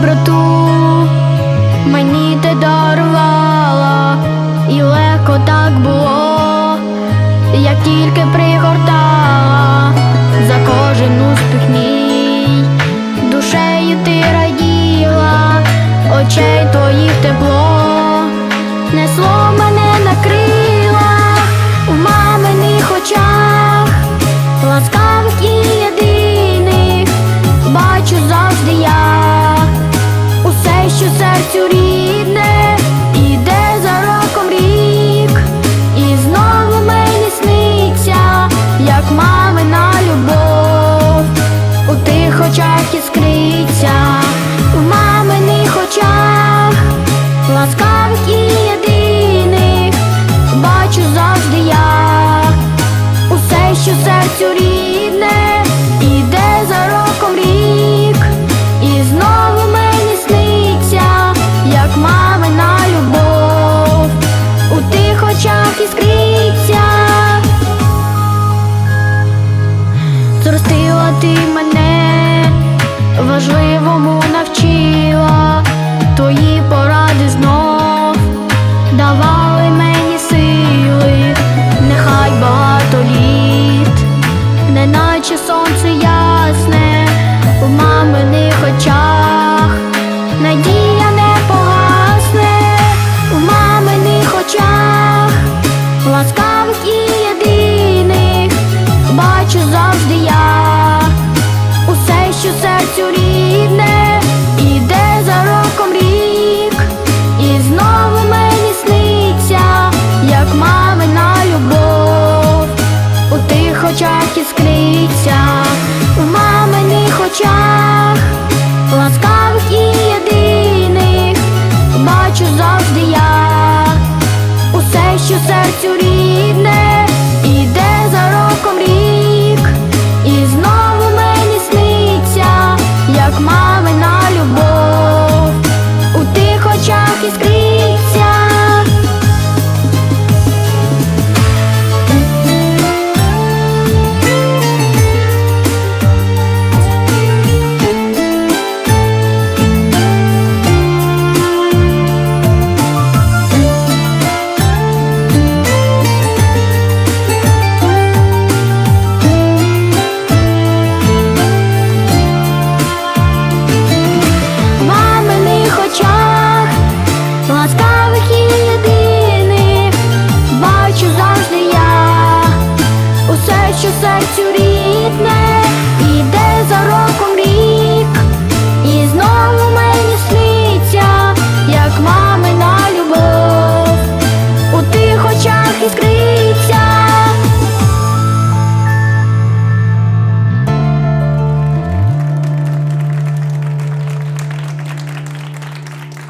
доброту. Мені ти дарувала, і легко так було, я тільки пригортала за кожен успіх мій. Душею ти раділа, очей твоїх тепло. Не несло. що серцю рідне, іде за роком рік, і знову мені сниться, як мамина любов, у тих очах іскриться, зростила ти. що серцю рідне.